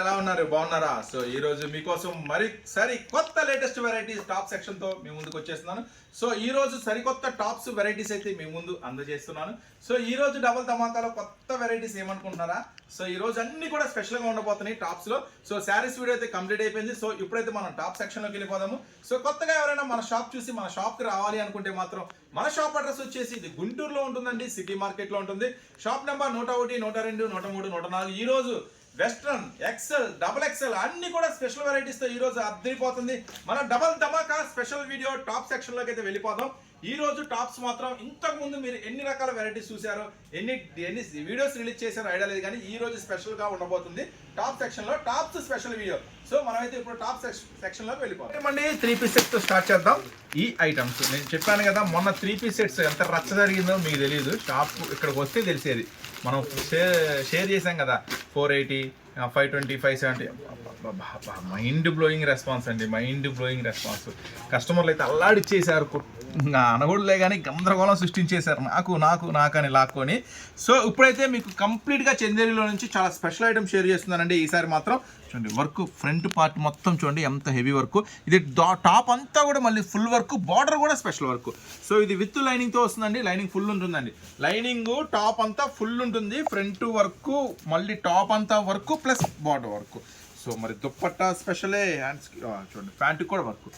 ఎలా ఉన్నారు? బాగున్నారా? సో ఈ రోజు మీకోసం మరి సరి కొత్త లేటెస్ట్ వెరైటీస్ టాప్ సెక్షన్తో మీ ముందుకు వచ్చేస్తున్నాను. సో ఈ రోజు సరికొత్త టాప్స్ వెరైటీస్ అయితే మీ ముందు అందజేస్తున్నాను. సో ఈ రోజు డబుల్ ధమాకాలో కొత్త వెరైటీస్ ఏమనుకుంటున్నారా? సో ఈ రోజు అన్ని కూడా స్పెషల్గా ఉండబోతున్నాయి టాప్స్లో. సో శారీస్ వీడియో అయితే కంప్లీట్ అయిపోయింది. సో ఇప్పుడైతే మనం టాప్ సెక్షన్లోకి వెళ్ళిపోదాము. సో కొత్తగా ఎవరైనా మన షాప్ చూసి మన షాప్కి రావాలి అనుకుంటే మాత్రం మన షాప్ అడ్రస్ వచ్చేసి ఇది గుంటూరులో ఉంటుందండి సిటీ మార్కెట్లో ఉంటుంది. షాప్ నెంబర్ నూట ఒకటి నూట రెండు నూట మూడు నూట నాలుగు. ఈ రోజు వెస్ట్రన్ ఎక్సెల్ డబుల్ ఎక్సెల్ అన్ని కూడా స్పెషల్ వెరైటీస్తో ఈరోజు అద్దరిపోతుంది. మన డబల్ ధమాకా స్పెషల్ వీడియో టాప్ సెక్షన్లోకి అయితే వెళ్ళిపోదాం. ఈ రోజు టాప్స్ మాత్రం ఇంతకు ముందు మీరు ఎన్ని రకాల వెరైటీస్ చూసారో ఎన్ని ఎన్ని వీడియోస్ రిలీజ్ చేశారో ఐడియా లేదు కానీ ఈ రోజు స్పెషల్గా ఉండబోతుంది. టాప్ సెక్షన్లో టాప్స్ స్పెషల్ వీడియో. సో మనమైతే ఇప్పుడు టాప్ సెక్షన్లోకి వెళ్ళిపోతాం అండి త్రీ పీస్ సెట్స్ స్టార్ట్ చేద్దాం. ఈ ఐటమ్స్ నేను చెప్పాను కదా మొన్న త్రీ పీస్ సెట్స్ ఎంత రచ్చ జరిగిందో మీకు తెలియదు షాప్ ఇక్కడికి వస్తే తెలిసేది. మనం షేర్ షేర్ చేసాం కదా four eighty five twenty five seventy mind blowing response అండి మైండ్ బ్లోయింగ్ రెస్పాన్స్ కస్టమర్లు అయితే అల్లాడిచ్చేసారు ఇంకా అనకూడలే కానీ గందరగోళం సృష్టించేశారు. నాకు నాకు నాకు అని లాక్కొని. సో ఇప్పుడైతే మీకు కంప్లీట్గా చందేరిలో నుంచి చాలా స్పెషల్ ఐటమ్ షేర్ చేస్తున్నానండి. ఈసారి మాత్రం చూడండి వర్క్ ఫ్రంట్ పార్ట్ మొత్తం చూడండి ఎంత హెవీ వర్క్. ఇది టాప్ అంతా కూడా మళ్ళీ ఫుల్ వర్క్ బార్డర్ కూడా స్పెషల్ వర్క్. సో ఇది విత్ లైనింగ్తో వస్తుందండి లైనింగ్ ఫుల్ ఉంటుందండి. లైనింగ్ టాప్ అంతా ఫుల్ ఉంటుంది ఫ్రంట్ వర్క్ మళ్ళీ టాప్ అంతా work plus border work. So మరి దుప్పట్టా స్పెషలే హ్యాండ్స్ చూడండి ప్యాంటు కూడా వర్క్.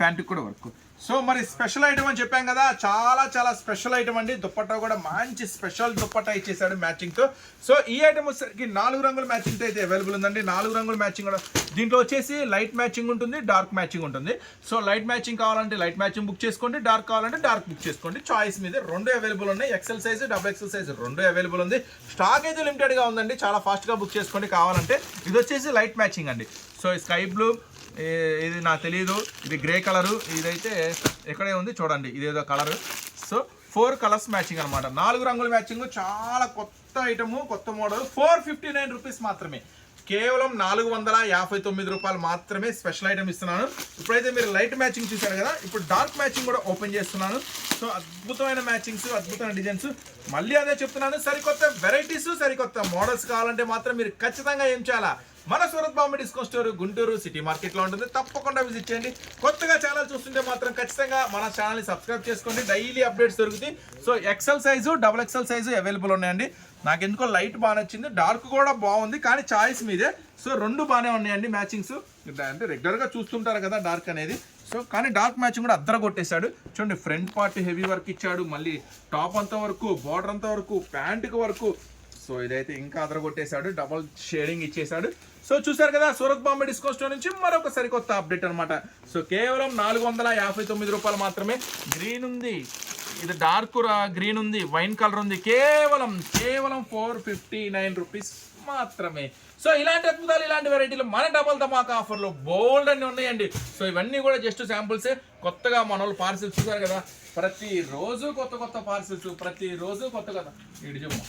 ప్యాంటుకి కూడా వర్క్. సో మరి స్పెషల్ ఐటమ్ అని చెప్పాం కదా చాలా చాలా స్పెషల్ ఐటమ్ అండి. దుప్పట్టా కూడా మంచి స్పెషల్ దుప్పట్టా ఇచ్చేసాడు మ్యాచింగ్తో సో ఈ ఐటమ్ వచ్చేసరికి నాలుగు రంగుల మ్యాచింగ్తో అయితే అవైలబుల్ ఉందండి. నాలుగు రంగుల మ్యాచింగ్ కూడా దీంట్లో వచ్చేసి లైట్ మ్యాచింగ్ ఉంటుంది డార్క్ మ్యాచింగ్ ఉంటుంది. సో లైట్ మ్యాచింగ్ కావాలంటే లైట్ మ్యాచింగ్ బుక్ చేసుకోండి డార్క్ కావాలంటే డార్క్ బుక్ చేసుకోండి. చాయిస్ మీద రెండు అవైలబుల్ ఉన్నాయి. XL size double XL size రెండు అవైలబుల్ ఉంది. స్టాక్ అయితే లిమిటెడ్గా ఉందండి. చాలా ఫాస్ట్గా బుక్ చేసుకోండి కావాలంటే. ఇది వచ్చేసి లైట్ మ్యాచింగ్ అండి. సో స్కై బ్లూ ఇది నాకు తెలియదు ఇది గ్రే కలరు. ఇదైతే ఎక్కడే ఉంది చూడండి. ఇదేదో colour. So four colours matching అనమాట నాలుగు రంగుల మ్యాచింగ్ చాలా కొత్త ఐటము కొత్త model. Four fifty nine rupees మాత్రమే. కేవలం నాలుగు వందల యాభై తొమ్మిది రూపాయలు మాత్రమే స్పెషల్ ఐటమ్ ఇస్తున్నాను. ఇప్పుడైతే మీరు లైట్ మ్యాచింగ్ చూశారు కదా ఇప్పుడు డార్క్ మ్యాచింగ్ కూడా ఓపెన్ చేస్తున్నాను. సో అద్భుతమైన మ్యాచింగ్స్ అద్భుతమైన డిజైన్స్. మళ్ళీ అదే చెప్తున్నాను. సరికొత్త వెరైటీస్ సరికొత్త మోడల్స్ కావాలంటే మాత్రం మీరు ఖచ్చితంగా ఏం చేయాలా? మన Surat Bombay discount store Guntur city మార్కెట్లో ఉంటుంది. తప్పకుండా విజిట్ చేయండి. కొత్తగా ఛానల్ చూస్తుంటే మాత్రం ఖచ్చితంగా మన ఛానల్ని సబ్స్క్రైబ్ చేసుకోండి. డైలీ అప్డేట్స్ దొరుకుతాయి. So XL size double XL size available ఉన్నాయండి. నాకు ఎందుకో లైట్ బాగా నచ్చింది డార్క్ కూడా బాగుంది కానీ చాయిస్ మీదే. సో రెండు బాగానే ఉన్నాయండి మ్యాచింగ్స్. అంటే రెగ్యులర్గా చూస్తుంటారు కదా డార్క్ అనేది. సో కానీ డార్క్ మ్యాచింగ్ కూడా అద్దర కొట్టేశాడు. చూడండి ఫ్రంట్ పార్ట్ హెవీ వర్క్ ఇచ్చాడు. మళ్ళీ టాప్ అంతా వరకు బార్డర్ అంతా వరకు ప్యాంటుకి వరకు. సో ఇదైతే ఇంకా అదరగొట్టేశాడు డబల్ షేడింగ్ ఇచ్చేసాడు సో చూసారు కదా సూరత్ బాంబే డిస్కౌంట్ స్టోర్ నుంచి మరొక సరికొత్త అప్డేట్ అనమాట సో కేవలం నాలుగు వందల యాభై తొమ్మిది రూపాయలు మాత్రమే గ్రీన్ ఉంది. ఇది డార్క్ గ్రీన్ ఉంది వైన్ కలర్ ఉంది. కేవలం కేవలం ఫోర్ ఫిఫ్టీ నైన్ రూపీస్ మాత్రమే. సో ఇలాంటి అద్భుతాలు ఇలాంటి వెరైటీలు మన డబల్ ధమాకా ఆఫర్లో బోల్డ్ అన్ని ఉన్నాయండి. సో ఇవన్నీ కూడా జస్ట్ శాంపుల్సే కొత్తగా మన వాళ్ళు పార్సిల్స్ చూసారు కదా ప్రతిరోజు కొత్త కొత్త పార్సిల్స్ ప్రతిరోజు కొత్త కొత్త ఇటు చెప్పు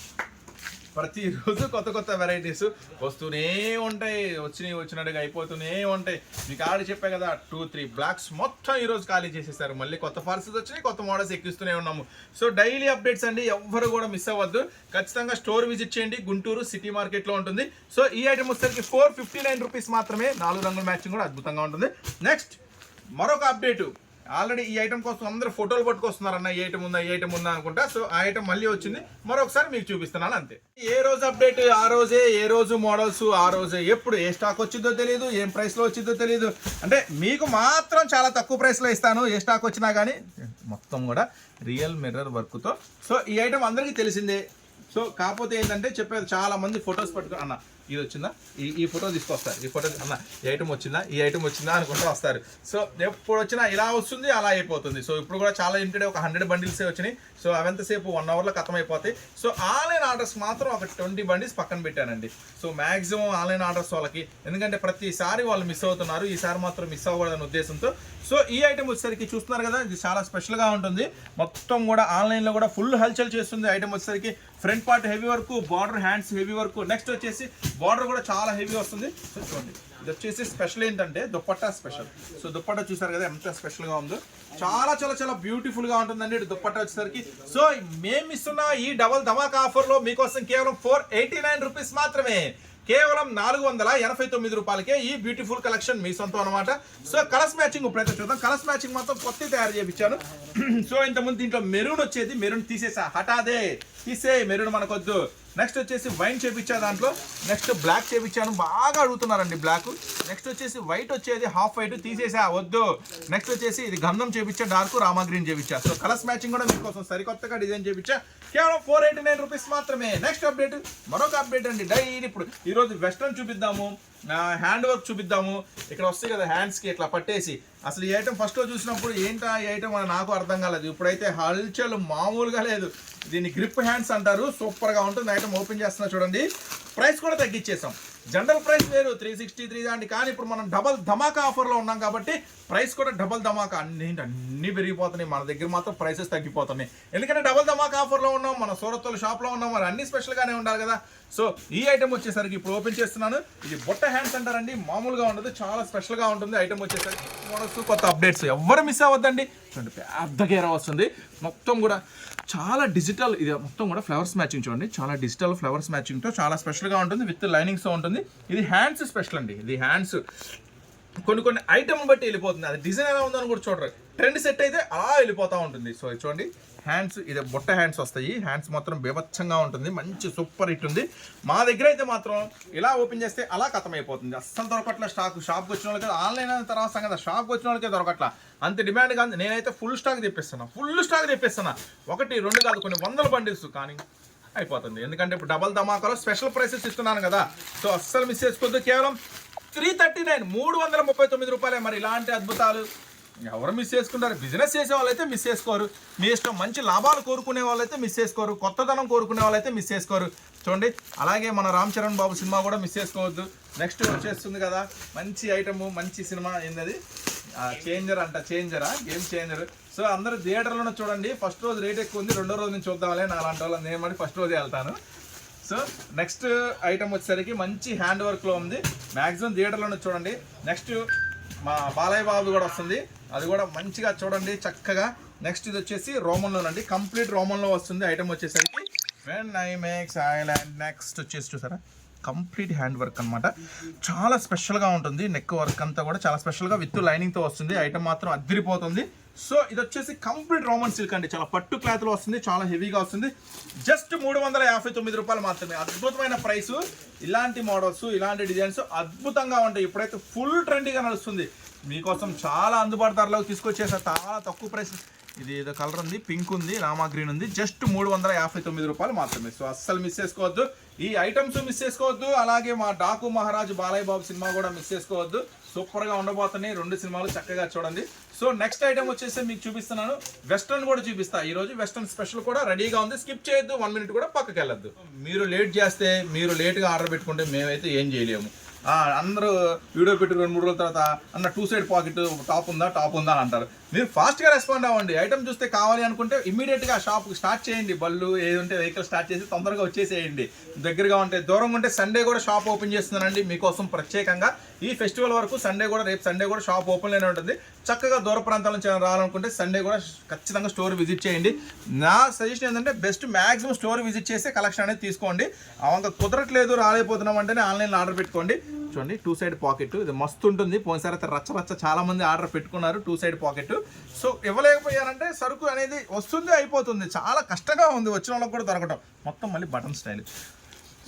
ప్రతిరోజు కొత్త కొత్త వెరైటీస్ వస్తూనే ఉంటాయి. వచ్చినవి వచ్చినట్టుగా అయిపోతూనే ఉంటాయి. మీకు ఆడ చెప్పా కదా టూ త్రీ బ్లాక్స్ మొత్తం ఈరోజు ఖాళీ చేసేసారు. మళ్ళీ కొత్త పార్సల్స్ వచ్చినాయి కొత్త మోడల్స్ ఎక్కిస్తూనే ఉన్నాము. సో డైలీ అప్డేట్స్ అండి ఎవ్వరు కూడా మిస్ అవ్వద్దు. ఖచ్చితంగా స్టోర్ విజిట్ చేయండి. గుంటూరు సిటీ మార్కెట్లో ఉంటుంది. సో ఈ ఐటమ్ వచ్చేసరికి ఫోర్ ఫిఫ్టీ నైన్ రూపీస్ మాత్రమే నాలుగు రంగుల మ్యాచింగ్ కూడా అద్భుతంగా ఉంటుంది. నెక్స్ట్ మరొక అప్డేటు ఆల్రెడీ ఈ ఐటమ్ కోసం అందరూ ఫోటోలు పట్టుకొస్తున్నారు అన్న ఈ ఐటమ్ ఉందా ఈ ఐటమ్ ఉందా అనుకుంటా. సో ఆ ఐటమ్ మళ్ళీ వచ్చింది. మరొకసారి మీకు చూపిస్తున్నాను అంతే. ఏ రోజు అప్డేట్ ఆ రోజే ఏ రోజు మోడల్స్ ఆ రోజే ఎప్పుడు ఏ స్టాక్ వచ్చిందో తెలియదు ఏం ప్రైస్లో వచ్చిందో తెలియదు అంటే మీకు మాత్రం చాలా తక్కువ ప్రైస్లో ఇస్తాను ఏ స్టాక్ వచ్చినా కానీ మొత్తం కూడా రియల్ మిర్రర్ వర్క్తో. సో ఈ ఐటమ్ అందరికీ తెలిసిందే సో కాకపోతే ఏంటంటే చెప్పేది చాలా మంది ఫొటోస్ పట్టుకుని అన్న ఇది వచ్చిందా? ఈ ఈ ఫోటో తీసుకొస్తారు. ఈ ఫోటో అన్న ఈ ఐటమ్ వచ్చిందా? ఈ ఐటమ్ వచ్చిందా? అనుకుంటూ వస్తారు. సో ఎప్పుడు వచ్చినా ఇలా వస్తుంది అలా అయిపోతుంది. సో ఇప్పుడు కూడా చాలా లిమిటెడ్ ఒక హండ్రెడ్ బండిల్సే వచ్చినాయి. సో అవంతసేపు వన్ అవర్లో ఖతం అయిపోతాయి. సో ఆన్లైన్ ఆర్డర్స్ మాత్రం ఒక ట్వంటీ బండిల్స్ పక్కన పెట్టానండి. సో మ్యాక్సిమం ఆన్లైన్ ఆర్డర్స్ వాళ్ళకి ఎందుకంటే ప్రతిసారి వాళ్ళు మిస్ అవుతున్నారు. ఈసారి మాత్రం మిస్ అవ్వకూడదనే ఉద్దేశంతో. సో ఈ ఐటమ్ వచ్చేసరికి చూస్తున్నారు కదా ఇది చాలా స్పెషల్గా ఉంటుంది. మొత్తం కూడా ఆన్లైన్లో కూడా ఫుల్ హల్చల్ చేస్తుంది ఐటమ్ వచ్చేసరికి. Front part heavy work border hands heavy work. Next వచ్చేసి బార్డర్ కూడా చాలా హెవీ వస్తుంది. సో చూడండి ఇది వచ్చేసి స్పెషల్ ఏంటంటే దుప్పట్టా స్పెషల్. సో దుప్పట్టా చూసారు కదా ఎంత స్పెషల్గా ఉందో. చాలా చాలా చాలా బ్యూటిఫుల్గా ఉంటుందండి ఈ దుప్పట్టా వచ్చేసరికి. సో మేము ఇస్తున్న ఈ డబల్ ధమాకా ఆఫర్లో మీకోసం కేవలం ఫోర్ ఎయిటీ నైన్ రూపీస్ మాత్రమే. కేవలం నాలుగు వందల ఎనభై తొమ్మిది రూపాయలకే ఈ బ్యూటిఫుల్ కలెక్షన్ మీ సొంతం అనమాట సో కలర్స్ మ్యాచింగ్ ఇప్పుడైతే చూద్దాం. కలర్స్ మ్యాచింగ్ మొత్తం కొత్త తయారు చేయించాను సో ఇంతకుముందు దీంట్లో మెరూన్ వచ్చేది. మెరూన్ తీసేసా. హఠాదే. తీసే మెరూన్ మనకొద్దు. నెక్స్ట్ వచ్చేసి వైన్ చేపించా దాంట్లో. నెక్స్ట్ బ్లాక్ చేపించాను బాగా అడుగుతున్నారండి బ్లాక్ నెక్స్ట్ వచ్చేసి వైట్ వచ్చేది హాఫ్ వైట్ తీసేసా వద్దు. నెక్స్ట్ వచ్చేసి ఇది గంధం చేపించా డార్క్ రామా గ్రీన్ చేపించా సో కలర్స్ మ్యాచింగ్ కూడా మీకోసం సరికొత్తగా డిజైన్ చేపించా కేవలం ఫోర్ ఎయిటీ నైన్ రూపీస్ మాత్రమే. నెక్స్ట్ అప్డేట్ మరొక అప్డేట్ అండి. డైలీ ఇప్పుడు ఈరోజు వెస్ట్రన్ చూపిద్దాము. హ్యాండ్ వర్క్ చూపిద్దాము. ఇక్కడ వస్తాయి కదా హ్యాండ్స్కి ఇట్లా పట్టేసి. అసలు ఈ ఐటమ్ ఫస్ట్లో చూసినప్పుడు ఏంటా ఈ ఐటమ్ అని నాకు అర్థం కాలేదు. ఇప్పుడైతే హల్చల్ మామూలుగా లేదు. దీన్ని గ్రిప్ హ్యాండ్స్ అంటారు. సూపర్గా ఉంటుంది. ఐటమ్ ఓపెన్ చేస్తున్నా చూడండి. ప్రైస్ కూడా తగ్గించేసాం జనరల్ ప్రైస్ వేరు త్రీ సిక్స్టీ త్రీ అండి కానీ ఇప్పుడు మనం డబల్ ధమాకా ఆఫర్లో ఉన్నాం కాబట్టి ప్రైస్ కూడా డబల్ ధమాకా. అన్ని అన్ని పెరిగిపోతున్నాయి. మన దగ్గర మాత్రం ప్రైసెస్ తగ్గిపోతున్నాయి. ఎందుకంటే డబల్ ధమాకా ఆఫర్లో ఉన్నాం మన సూరత్తుల షాప్లో ఉన్నాం మరి అన్ని స్పెషల్గానే ఉండాలి కదా. సో ఈ ఐటమ్ వచ్చేసరికి ఇప్పుడు ఓపెన్ చేస్తున్నాను. ఇది బొట్ట హ్యాండ్స్ అంటారండి మామూలుగా ఉండదు చాలా స్పెషల్గా ఉంటుంది. ఐటమ్ వచ్చేసరికి మోడల్స్ కొత్త అప్డేట్స్ ఎవరు మిస్ అవ్వద్దండి? చూడండి పెద్ద గేర వస్తుంది. మొత్తం కూడా చాలా డిజిటల్ ఇది మొత్తం కూడా ఫ్లవర్స్ మ్యాచింగ్ చూడండి. చాలా డిజిటల్ ఫ్లవర్స్ మ్యాచింగ్తో చాలా స్పెషల్గా ఉంటుంది విత్ లైనింగ్స్తో ఉంటుంది. ఇది హ్యాండ్స్ స్పెషల్ అండి. ఇది హ్యాండ్స్ కొన్ని కొన్ని ఐటమ్ బట్టి వెళ్ళిపోతుంది. అది డిజైన్ ఎలా ఉందని కూడా చూడరు. ట్రెండ్ సెట్ అయితే అలా వెళ్ళిపోతూ ఉంటుంది. సో ఇది చూడండి. హ్యాండ్స్ ఇది బొట్ట హ్యాండ్స్ వస్తాయి. హ్యాండ్స్ మాత్రం బీభత్సంగా ఉంటుంది. మంచి సూపర్ హిట్ ఉంది. మా దగ్గర అయితే మాత్రం ఇలా ఓపెన్ చేస్తే అలా ఖతం అయిపోతుంది అస్సలు దొరకట్ల స్టాక్ షాప్కి వచ్చిన వాళ్ళకి ఆన్లైన్ అయిన తర్వాత సంగతి షాప్కి వచ్చిన వాళ్ళకే దొరకట్ల. అంత డిమాండ్ కాదు. నేనైతే ఫుల్ స్టాక్ తెప్పిస్తున్నా. ఫుల్ స్టాక్ తెప్పిస్తున్నా. ఒకటి రెండు కాదు కొన్ని వందల బండిల్స్ కానీ అయిపోతుంది. ఎందుకంటే ఇప్పుడు డబల్ ధమాకాలో స్పెషల్ ప్రైసెస్ ఇస్తున్నాను కదా. సో అస్సలు మిస్ చేసుకోవద్దు. కేవలం త్రీ థర్టీ నైన్ మూడు వందల ముప్పై తొమ్మిది రూపాయలే మరి ఇలాంటి అద్భుతాలు ఎవరు మిస్ చేసుకుంటారు? బిజినెస్ చేసే వాళ్ళైతే మిస్ చేసుకోరు. మీ ఇష్టం మంచి లాభాలు కోరుకునే వాళ్ళైతే మిస్ చేసుకోరు. కొత్తదనం కోరుకునే వాళ్ళైతే మిస్ చేసుకోరు. చూడండి. అలాగే మన రామ్ చరణ్ బాబు సినిమా కూడా మిస్ చేసుకోవద్దు. నెక్స్ట్ వచ్చేస్తుంది కదా. మంచి ఐటమ్ మంచి సినిమా ఏంటది చేంజర్ అంట చేంజరా గేమ్ చేంజర్ సో అందరూ థియేటర్లోనే చూడండి. ఫస్ట్ రోజు రేట్ ఎక్కువ ఉంది. రెండో రోజు నుంచి చూద్దాంలే. నా అలాంటి వాళ్ళని నేను ఫస్ట్ రోజే వెళ్తాను. సో నెక్స్ట్ ఐటమ్ వచ్చేసరికి మంచి హ్యాండ్ వర్క్లో ఉంది. మ్యాక్సిమం థియేటర్లోనే చూడండి. నెక్స్ట్ మా బాలయ్య బాబు కూడా వస్తుంది. అది కూడా మంచిగా చూడండి చక్కగా. నెక్స్ట్ ఇది వచ్చేసి రోమన్లోనండి కంప్లీట్ రోమన్లో వస్తుంది. ఐటమ్ వచ్చేసరికి when I makes island next వచ్చేసి చూసారా? కంప్లీట్ హ్యాండ్ వర్క్ అనమాట చాలా స్పెషల్గా ఉంటుంది. నెక్ వర్క్ అంతా కూడా చాలా స్పెషల్గా విత్ లైనింగ్తో వస్తుంది. ఐటమ్ మాత్రం అదిరిపోతుంది. సో ఇది వచ్చేసి కంప్లీట్ రోమన్ సిల్క్ అండి. చాలా పట్టు క్లాత్లో వస్తుంది. చాలా హెవీగా వస్తుంది. జస్ట్ మూడు వందల యాభై తొమ్మిది రూపాయలు మాత్రమే. అద్భుతమైన ప్రైస్. ఇలాంటి మోడల్స్ ఇలాంటి డిజైన్స్ అద్భుతంగా ఉంటాయి. ఇప్పుడైతే ఫుల్ ట్రెండీగా నడుస్తుంది. మీకోసం చాలా అందుబాటు ధరలోకి తీసుకొచ్చేసా. చాలా తక్కువ ప్రైస్. ఇది ఏదో కలర్ ఉంది పింక్ ఉంది రామా గ్రీన్ ఉంది. జస్ట్ మూడు వందల యాభై తొమ్మిది రూపాయలు మాత్రమే. సో అస్సలు మిస్ చేసుకోవద్దు. ఈ ఐటమ్స్ మిస్ చేసుకోవద్దు. అలాగే మా డాకు మహారాజు బాలయ్య బాబు సినిమా కూడా మిస్ చేసుకోవద్దు. సూపర్గా ఉండబోతున్నాయి. రెండు సినిమాలు చక్కగా చూడండి. సో నెక్స్ట్ ఐటమ్ వచ్చేసి మీకు చూపిస్తున్నాను. వెస్ట్రన్ కూడా చూపిస్తా. ఈ రోజు వెస్ట్రన్ స్పెషల్ కూడా రెడీగా ఉంది. స్కిప్ చేయొద్దు. వన్ మినిట్ కూడా పక్కకి వెళ్ళొద్దు. మీరు లేట్ చేస్తే మీరు లేట్గా ఆర్డర్ పెట్టుకుంటే మేమైతే ఏం చేయలేము. అందరూ వీడియో పెట్టి రెండు మూడు రోజుల తర్వాత అన్న టూ సైడ్ పాకెట్ టాప్ ఉందా టాప్ ఉందా అని అంటారు. మీరు ఫాస్ట్గా రెస్పాండ్ అవ్వండి. ఐటమ్ చూస్తే కావాలి అనుకుంటే ఇమీడియట్గా షాప్ స్టార్ట్ చేయండి. బళ్ళు ఏదంటే వెహికల్ స్టార్ట్ చేసి తొందరగా వచ్చేసేయండి. దగ్గరగా ఉంటే దూరంగా ఉంటే సండే కూడా షాప్ ఓపెన్ చేస్తున్నానండి. మీకోసం ప్రత్యేకంగా ఈ ఫెస్టివల్ వరకు సండే కూడా రేపు సండే కూడా షాప్ ఓపెన్లోనే ఉంటుంది. చక్కగా దూర ప్రాంతాల నుంచి రావాలనుకుంటే సండే కూడా ఖచ్చితంగా స్టోర్ విజిట్ చేయండి. నా సజెషన్ ఏంటంటే బెస్ట్ మ్యాక్సిమం స్టోర్ విజిట్ చేసి కలెక్షన్ అనేది తీసుకోండి. అవంత కుదరట్లేదు రాలేకపోతున్నాం అంటేనే ఆన్లైన్లో ఆర్డర్ పెట్టుకోండి. చూడండి టూ సైడ్ పాకెట్ ఇది మస్తు ఉంటుంది. పోయినసారి అయితే రచ్చ రచ్చ చాలా మంది ఆర్డర్ పెట్టుకున్నారు. టూ సైడ్ పాకెట్ సో ఇవ్వలేకపోయారంటే సరుకు అనేది వస్తుంది అయిపోతుంది. చాలా కష్టంగా ఉంది. వచ్చిన వాళ్ళకి కూడా దొరకటం. మొత్తం మళ్ళీ బటన్ స్టైల్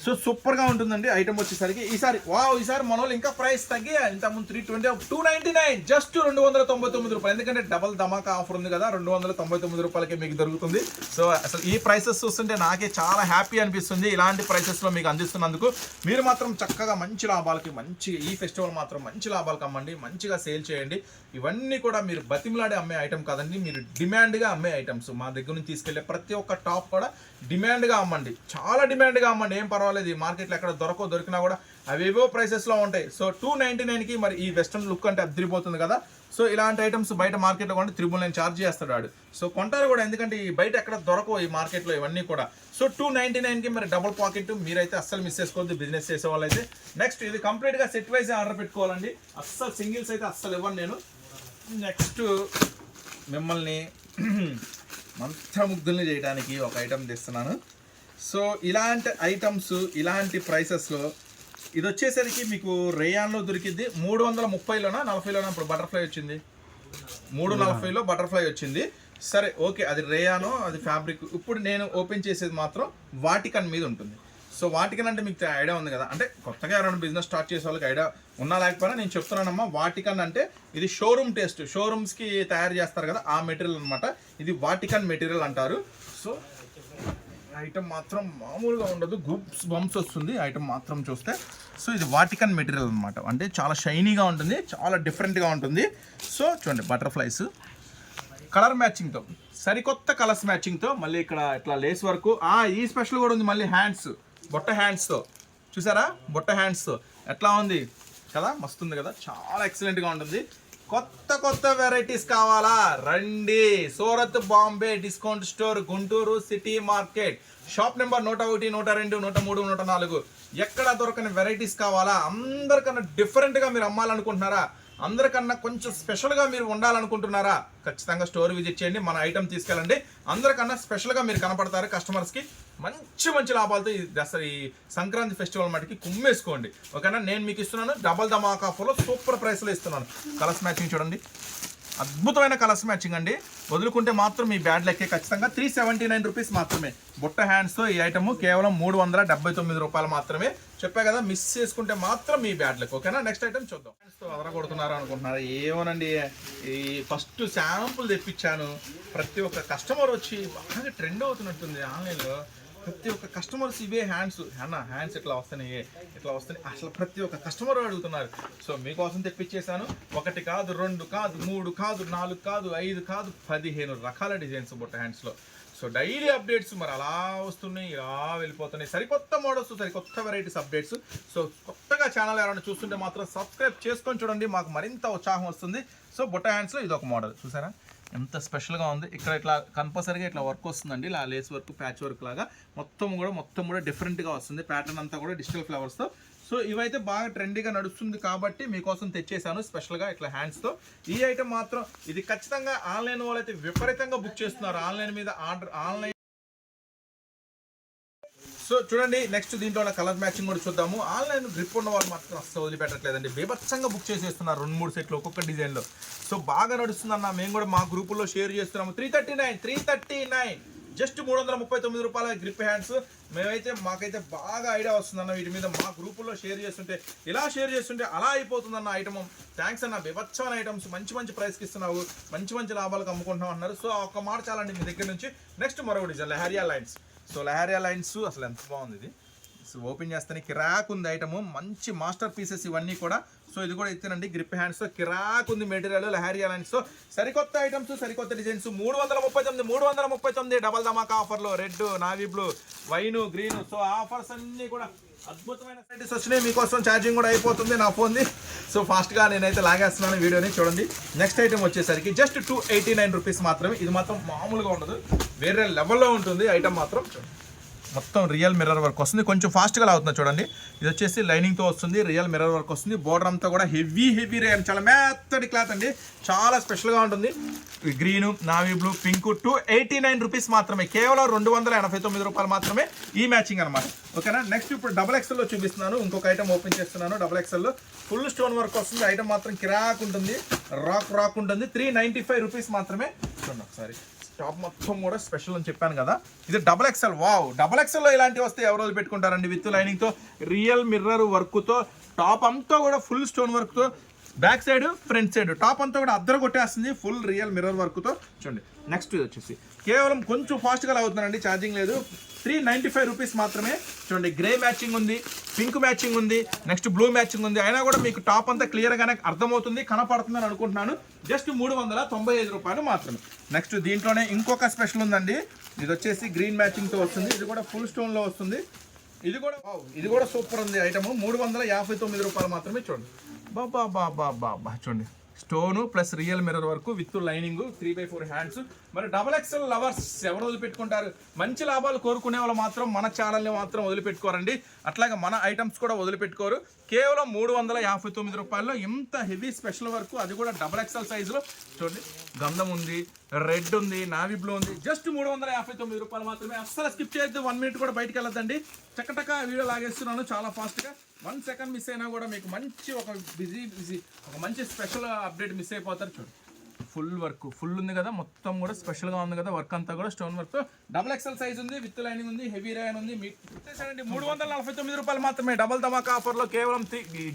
సో సూపర్గా ఉంటుందండి. ఐటమ్ వచ్చేసరికి ఈసారి వావ్ ఈసారి మన వాళ్ళు ఇంకా ప్రైస్ తగ్గి ఇంతకుముందు three twenty two ninety nine just రెండు వందల తొంభై తొమ్మిది రూపాయలు. ఎందుకంటే డబల్ ధమాకా ఆఫర్ ఉంది కదా రెండు వందల తొంభై తొమ్మిది రూపాయలకి మీకు దొరుకుతుంది. సో అసలు ఈ ప్రైసెస్ చూస్తుంటే నాకే చాలా హ్యాపీ అనిపిస్తుంది ఇలాంటి ప్రైసెస్లో మీకు అందిస్తున్నందుకు. మీరు మాత్రం చక్కగా మంచి లాభాలకి మంచి ఈ ఫెస్టివల్ మాత్రం మంచి లాభాలకి అమ్మండి మంచిగా సేల్ చేయండి. ఇవన్నీ కూడా మీరు బతిమలాడే అమ్మే ఐటమ్ కాదండి మీరు డిమాండ్గా అమ్మే ఐటమ్స్ మా దగ్గర నుంచి తీసుకెళ్ళే ప్రతి ఒక్క టాప్ కూడా డిమాండ్గా అమ్మండి. చాలా డిమాండ్గా అమ్మండి. ఏం పర్వాలేదు. ఈ మార్కెట్లో ఎక్కడ దొరకో దొరికినా కూడా అవేవో ప్రైసెస్లో ఉంటాయి. సో టూ నైంటీ నైన్కి మరి ఈ వెస్ట్రన్ లుక్ అంటే అదిరిపోతుంది కదా. సో ఇలాంటి ఐటమ్స్ బయట మార్కెట్లో కొంటే త్రిబుల్ నైన్ ఛార్జ్ చేస్తాడు వాడు. సో కొంటారు కూడా ఎందుకంటే ఈ బయట ఎక్కడ దొరకవు ఈ మార్కెట్లో ఇవన్నీ కూడా. సో టూ నైంటీ నైన్కి మరి డబుల్ పాకెట్ మీరైతే అస్సలు మిస్ చేసుకోవద్దు బిజినెస్ చేసే వాళ్ళైతే నెక్స్ట్ ఇది కంప్లీట్గా సెట్ వైజ్ ఆర్డర్ పెట్టుకోవాలండి. అస్సలు సింగిల్స్ అయితే అస్సలు ఇవ్వను నేను. నెక్స్ట్ మిమ్మల్ని మంత్రముగ్ధుల్ని చేయడానికి ఒక ఐటమ్ తెస్తున్నాను. సో ఇలాంటి ఐటమ్స్ ఇలాంటి ప్రైసెస్లో ఇది వచ్చేసరికి మీకు రేయాన్లో దొరికింది మూడు వందల ముప్పైలోనా నలభైలోనా? ఇప్పుడు బటర్ఫ్లై వచ్చింది. మూడు నలభైలో బటర్ఫ్లై వచ్చింది. సరే ఓకే అది రేయానో అది ఫ్యాబ్రిక్ ఇప్పుడు నేను ఓపెన్ చేసేది మాత్రం వాటికన్ మీద ఉంటుంది. సో వాటికన్ అంటే మీకు ఐడియా ఉంది కదా? అంటే కొత్తగా ఎవరైనా బిజినెస్ స్టార్ట్ చేసే వాళ్ళకి ఐడియా ఉన్నా లేకపోయినా నేను చెప్తున్నానమ్మా వాటికన్ అంటే ఇది షోరూమ్ టేస్ట్ షోరూమ్స్కి తయారు చేస్తారు కదా ఆ మెటీరియల్ అన్నమాట. ఇది వాటికన్ మెటీరియల్ అంటారు. సో ఐటమ్ మాత్రం మామూలుగా ఉండదు. గ్రూప్స్ బంప్స్ వస్తుంది. ఐటమ్ మాత్రం చూస్తే. సో ఇది వాటికన్ మెటీరియల్ అనమాట అంటే చాలా షైనీగా ఉంటుంది. చాలా డిఫరెంట్గా ఉంటుంది. సో చూడండి బటర్ఫ్లైస్. కలర్ మ్యాచింగ్తో. సరికొత్త కలర్స్ మ్యాచింగ్తో మళ్ళీ ఇక్కడ ఇట్లా లేస్ వరకు. ఆ ఈ స్పెషల్ కూడా ఉంది మళ్ళీ హ్యాండ్స్. బొట్ట హ్యాండ్స్తో. చూసారా? బొట్ట హ్యాండ్స్తో. ఎట్లా ఉంది? కదా మస్తుంది కదా. చాలా ఎక్సలెంట్గా ఉంటుంది. కొత్త కొత్త వెరైటీస్ కావాలా? రండి. Surat Bombay discount store Guntur city market. Shop number నూట ఒకటి నూట రెండు నూట మూడు నూట నాలుగు. ఎక్కడ దొరకని వెరైటీస్ కావాలా? అందరికన్నా డిఫరెంట్గా మీరు అమ్మాలనుకుంటున్నారా? అందరికన్నా కొంచెం స్పెషల్గా మీరు ఉండాలనుకుంటున్నారా? ఖచ్చితంగా స్టోర్ విజిట్ చేయండి మన ఐటమ్ తీసుకెళ్ళండి. అందరికన్నా స్పెషల్గా మీరు కనపడతారు కస్టమర్స్కి మంచి మంచి లాభాలతో ఈ దసరా ఈ సంక్రాంతి ఫెస్టివల్ మటుకి కుమ్మేసుకోండి. ఓకేనా? నేను మీకు ఇస్తున్నాను డబల్ ధమాకా ఆఫర్లో సూపర్ ప్రైస్లో ఇస్తున్నాను. కలర్స్ మ్యాచింగ్ చూడండి. అద్భుతమైన కలర్స్ మ్యాచింగ్ అండి. వదులుకుంటే మాత్రం మీ బ్యాడ్ లెక్కే ఖచ్చితంగా. త్రీ సెవెంటీ నైన్ రూపీస్ మాత్రమే. బుట్ట హ్యాండ్స్తో ఈ ఐటమ్ కేవలం మూడు వందల డెబ్బై తొమ్మిది రూపాయలు మాత్రమే. చెప్పా కదా మిస్ చేసుకుంటే మాత్రం మీ బ్యాడ్ లెక్. ఓకేనా? నెక్స్ట్ ఐటమ్ చూద్దాం. హ్యాండ్స్తో అదరగొడుతున్నారు అనుకుంటున్నారు. ఏమోనండి. ఈ ఫస్ట్ శాంపుల్ తెప్పించాను. ప్రతి ఒక్క కస్టమర్ వచ్చి బాగా ట్రెండ్ అవుతున్నట్టుంది ఆన్లైన్లో. ప్రతి ఒక్క కస్టమర్స్ ఇవే హ్యాండ్స్ అన్న హ్యాండ్స్ ఇట్లా వస్తున్నాయి ఇట్లా వస్తున్నాయి? అసలు ప్రతి ఒక్క కస్టమర్ అడుగుతున్నారు. సో మీకోసం తెప్పించేశాను. ఒకటి కాదు రెండు కాదు మూడు కాదు నాలుగు కాదు ఐదు కాదు పదిహేను రకాల డిజైన్స్ బుట్ట హ్యాండ్స్లో సో డైలీ అప్డేట్స్ మరి అలా వస్తున్నాయి ఇలా వెళ్ళిపోతున్నాయి. సరికొత్త మోడల్స్ సరికొత్త వెరైటీస్ అప్డేట్స్ సో కొత్తగా ఛానల్ ఎవరైనా చూస్తుంటే మాత్రం సబ్స్క్రైబ్ చేసుకొని చూడండి. మాకు మరింత ఉత్సాహం వస్తుంది. సో బుట్ట హ్యాండ్స్లో ఇది ఒక మోడల్ చూసారా? ఎంత స్పెషల్గా ఉంది. ఇక్కడ ఇట్లా కంపల్సరీగా ఇట్లా వర్క్ వస్తుందండి. ఇలా లేస్ వర్క్ ప్యాచ్ వర్క్ లాగా మొత్తం కూడా మొత్తం కూడా డిఫరెంట్గా వస్తుంది. ప్యాటర్న్ అంతా కూడా డిజిటల్ ఫ్లవర్స్తో. సో ఇవైతే బాగా ట్రెండీగా నడుస్తుంది కాబట్టి మీకోసం తెచ్చేసాను స్పెషల్గా ఇట్లా హ్యాండ్స్తో. ఈ ఐటమ్ మాత్రం ఇది ఖచ్చితంగా ఆన్లైన్ వాళ్ళైతే విపరీతంగా బుక్ చేస్తున్నారు. ఆన్లైన్ మీద ఆర్డర్ ఆన్లైన్ సో చూడండి నెక్స్ట్ దీంట్లో ఉన్న కలర్ మ్యాచింగ్ కూడా చూద్దాము. ఆన్లైన్ గ్రిప్ ఉన్న వాళ్ళు మాత్రం అస్సలు వదిలిపెట్టట్లేదండి. బీభత్సంగా బుక్ చేసేస్తున్నారు రెండు మూడు సెట్లు ఒక్కొక్క డిజైన్లో సో బాగా నడుస్తుందన్న మేము కూడా మా గ్రూపుల్లో షేర్ చేస్తున్నాము. Three thirty nine three thirty nine just మూడు వందల ముప్పై తొమ్మిది రూపాయల గ్రిప్ హ్యాండ్స్ మేమైతే మాకైతే బాగా ఐడియా వస్తుందన్న వీటి మీద మా గ్రూపుల్లో షేర్ చేస్తుంటే ఇలా షేర్ చేస్తుంటే అలా అయిపోతుందన్న ఐటమ్ థ్యాంక్స్ అన్న బీభత్సమైన ఐటమ్స్ మంచి మంచి ప్రైస్కి ఇస్తున్నావు. మంచి మంచి లాభాలకు అమ్ముకుంటున్నావు అన్నారు. సో ఒక్క మాట చాలండి మీ దగ్గర నుంచి. నెక్స్ట్ మరొక design leheriya lines so leheriya lines అసలు ఎంత బాగుంది ఇది. సో ఓపెన్ చేస్తేనే కిరాక్ ఉంది ఐటమ్ మంచి మాస్టర్ పీసెస్ ఇవన్నీ కూడా. సో ఇది కూడా ఇచ్చానండి గ్రిప్ హ్యాండ్స్తో కిరాక్ ఉంది మెటీరియల్ లహారియా లైన్స్తో సరికొత్త ఐటమ్స్ సరికొత్త డిజైన్స్ మూడు వందల ముప్పై తొమ్మిది మూడు వందల ముప్పై తొమ్మిది డబల్ ధమాకా ఆఫర్లో red navy blue wine green so offers అన్నీ కూడా అద్భుతమైన వెరైటీస్ వచ్చినాయి. మీకోసం ఛార్జింగ్ కూడా అయిపోతుంది నా ఫోన్ది సో ఫాస్ట్గా నేనైతే లాగేస్తున్నాను వీడియోని. చూడండి. నెక్స్ట్ ఐటమ్ వచ్చేసరికి just two eighty nine rupees మాత్రమే. ఇది మాత్రం మామూలుగా ఉండదు. వేరే లెవెల్లో ఉంటుంది. ఐటమ్ మాత్రం చూడండి. మొత్తం రియల్ మిర్రర్ వర్క్ వస్తుంది. కొంచెం ఫాస్ట్గా అవుతుంది చూడండి. ఇది వచ్చేసి లైనింగ్తో వస్తుంది. రియల్ మిర్రర్ వర్క్ వస్తుంది. బోర్డర్ అంతా కూడా హెవీ హెవీ రే చాలా మెత్తడి క్లాత్ అండి. చాలా స్పెషల్గా ఉంటుంది. Green navy blue pink two eighty nine rupees మాత్రమే. కేవలం రెండు వందల ఎనభై తొమ్మిది రూపాయలు మాత్రమే ఈ మ్యాచింగ్ అనమాట ఓకేనా నెక్స్ట్ ఇప్పుడు డబల్ ఎక్స్ఎల్లో చూపిస్తున్నాను. ఇంకొక ఐటమ్ ఓపెన్ చేస్తున్నాను. డబల్ ఎక్స్ఎల్లో ఫుల్ స్టోన్ వర్క్ వస్తుంది. ఐటమ్ మాత్రం కిరాక్ ఉంటుంది. రాక్ రాక్ ఉంటుంది. త్రీ నైంటీ ఫైవ్ రూపీస్ మాత్రమే. చూడండి ఒకసారి. టాప్ మొత్తం కూడా స్పెషల్ అని చెప్పాను కదా. ఇది డబల్ ఎక్స్ఎల్ వావ్ డబల్ ఎక్స్ఎల్లో ఇలాంటివి వస్తే ఎవరు పెట్టుకుంటారండి? విత్ లైనింగ్తో రియల్ మిర్రర్ వర్క్తో టాప్ అంతా కూడా ఫుల్ స్టోన్ వర్క్తో back side front side top అంతా కూడా అద్దరు కొట్టేస్తుంది. ఫుల్ రియల్ మిర్రర్ వర్క్తో చూడండి. నెక్స్ట్ ఇది వచ్చేసి. కేవలం కొంచెం ఫాస్ట్గా అవుతుందండి ఛార్జింగ్ లేదు. త్రీ నైంటీ ఫైవ్ రూపీస్ మాత్రమే. చూడండి గ్రే మ్యాచింగ్ ఉంది పింక్ మ్యాచింగ్ ఉంది నెక్స్ట్ బ్లూ మ్యాచింగ్ ఉంది. అయినా కూడా మీకు టాప్ అంతా క్లియర్గానే అర్థమవుతుంది కనపడుతుంది అని అనుకుంటున్నాను. జస్ట్ మూడు వందల తొంభై ఐదు రూపాయలు మాత్రమే. నెక్స్ట్ దీంట్లోనే ఇంకొక స్పెషల్ ఉందండి. ఇది వచ్చేసి గ్రీన్ మ్యాచింగ్తో వస్తుంది. ఇది కూడా ఫుల్ స్టోన్లో వస్తుంది. ఇది కూడా ఇది కూడా సూపర్ ఉంది ఐటమ్. మూడు వందల యాభై తొమ్మిది రూపాయలు మాత్రమే చూడండి. బాబా బాబా బాబా చూడండి. స్టోను ప్లస్ రియల్ మిర్రర్ వరకు with lining three by four hands మరి డబల్ ఎక్స్ఎల్ లవర్స్ ఎవరు వదిలిపెట్టుకుంటారు? మంచి లాభాలు కోరుకునే వాళ్ళు మాత్రం మన ఛానల్ని మాత్రం వదిలిపెట్టుకోరండి. అట్లాగే మన ఐటమ్స్ కూడా వదిలిపెట్టుకోరు. కేవలం మూడు వందల యాభై తొమ్మిది రూపాయల్లో ఎంత హెవీ స్పెషల్ వరకు అది కూడా డబల్ ఎక్స్ఎల్ సైజులో చూడండి గంధం ఉంది రెడ్ ఉంది నావీ బ్లూ ఉంది. జస్ట్ మూడు వందల యాభై తొమ్మిది రూపాయలు మాత్రమే. అస్సలు స్కిప్ చేయొద్దు వన్ మినిట్ కూడా బయటకు వెళ్ళదండి చక్కటక వీడియో లాగేస్తున్నాను చాలా ఫాస్ట్గా వన్ సెకండ్ మిస్ అయినా కూడా మీకు మంచి ఒక బిజీ బిజీ ఒక మంచి స్పెషల్ అప్డేట్ మిస్ అయిపోతారు చూడండి ఫుల్ వర్క్ ఫుల్ ఉంది కదా మొత్తం కూడా స్పెషల్గా ఉంది కదా వర్క్ అంతా కూడా stone work. Double XL size ఉంది విత్ లైనింగ్ ఉంది హెవీ రైన్ ఉంది మీకు మూడు వందల నలభై తొమ్మిది రూపాయలు మాత్రమే. డబల్ ధమాకా ఆఫర్లో కేవలం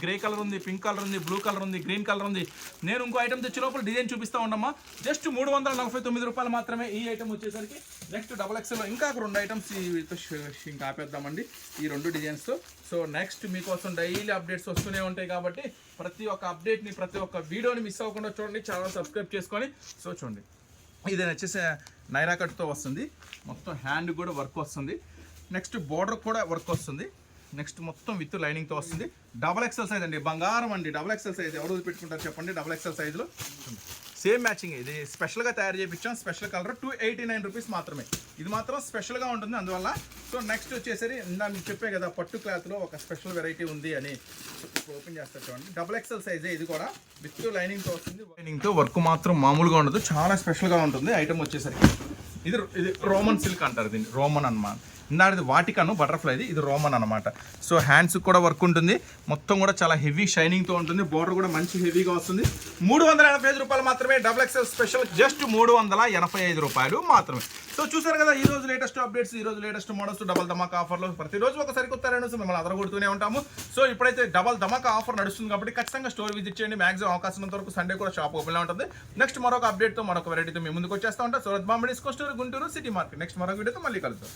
గ్రే కలర్ ఉంది పింక్ కలర్ ఉంది బ్లూ కలర్ ఉంది గ్రీన్ కలర్ ఉంది. నేను ఇంకో ఐటమ్ తెచ్చే లోపల డిజైన్ చూపిస్తా ఉండమ్మా. జస్ట్ మూడు వందల నలభై తొమ్మిది రూపాయలు మాత్రమే ఈ ఐటమ్ వచ్చేసరికి. నెక్స్ట్ డబల్ ఎక్సెల్ ఇంకా రెండు ఐటమ్స్ ఇంకా ఆపేద్దామండి ఈ రెండు డిజైన్స్తో సో నెక్స్ట్ మీకోసం డైలీ అప్డేట్స్ వస్తూనే ఉంటాయి కాబట్టి ప్రతి ఒక్క అప్డేట్ని ప్రతి ఒక్క వీడియోని మిస్ అవ్వకుండా చూడండి ఛానల్ సబ్స్క్రైబ్ చేసుకొని సో చూడండి. ఇది వచ్చేసి నైరా కట్తో వస్తుంది. మొత్తం హ్యాండ్ కూడా వర్క్ వస్తుంది. నెక్స్ట్ బోర్డర్ కూడా వర్క్ వస్తుంది. నెక్స్ట్ మొత్తం విత్ లైనింగ్తో వస్తుంది. డబల్ ఎక్సెల్ సైజ్ అండి బంగారం అండి. డబల్ ఎక్సెల్ సైజ్ ఎవరు పెట్టుకుంటారు చెప్పండి? డబల్ ఎక్సెల్ సైజ్లో సేమ్ మ్యాచింగ్ ఇది స్పెషల్గా తయారు చేయించాం. Special colour two eighty nine rupees మాత్రమే. ఇది మాత్రం స్పెషల్గా ఉంటుంది. అందువల్ల సో నెక్స్ట్ వచ్చేసరి ఇందా మీకు చెప్పే కదా పట్టు క్లాత్లో ఒక స్పెషల్ వెరైటీ ఉంది అని. ఇప్పుడు ఓపెన్ చేస్తారు చూడండి. డబుల్ ఎక్సెల్ సైజే ఇది కూడా. విత్ లైనింగ్తో వస్తుంది. లైనింగ్తో వర్క్ మాత్రం మామూలుగా ఉండదు. చాలా స్పెషల్గా ఉంటుంది. ఐటమ్ వచ్చేసరికి. ఇది ఇది రోమన్ సిల్క్ అంటారు దీన్ని. రోమన్ అనమాట ఇందాడిది వాటికను బటర్ఫ్లైది ఇది రోమన్ అనమాట సో హ్యాండ్స్ కూడా వర్క్ ఉంటుంది. మొత్తం కూడా చాలా హెవీ షైనింగ్తో ఉంటుంది. బోర్డర్ కూడా మంచి హెవీగా వస్తుంది. మూడు వందల ఎనభై ఐదు రూపాయలు మాత్రమే డబుల్ ఎక్స్ఎల్ స్పెషల్ జస్ట్ మూడు వందల ఎనభై ఐదు రూపాయలు మాత్రమే. సో చూసారు కదా ఈ రోజు లేటెస్ట్ అప్డేట్స్ ఈ రోజు లేటెస్ట్ మోడల్స్ డబల్ ధమాకా ఆఫర్లో ప్రతిరోజు ఒక సరికొత్త రెండు మిమ్మల్ని అదరగొడుతూనే ఉంటాము. సో ఇప్పుడైతే డబల్ ధమాకా ఆఫర్ నడుస్తుంది కాబట్టి ఖచ్చితంగా స్టోర్ విజిట్ చేయండి. మాక్సిమం అవకాశం వరకు సండే కూడా షాప్ ఓపెన్లో ఉంటుంది. నెక్స్ట్ మరొక అప్డేట్తో మరొక వెరైటీతో మేము ముందుకు వచ్చేస్తా ఉంటాం. Surat Bombay disco store Guntur city market next మరొక వీడియోతో మళ్ళీ కలుద్దాం.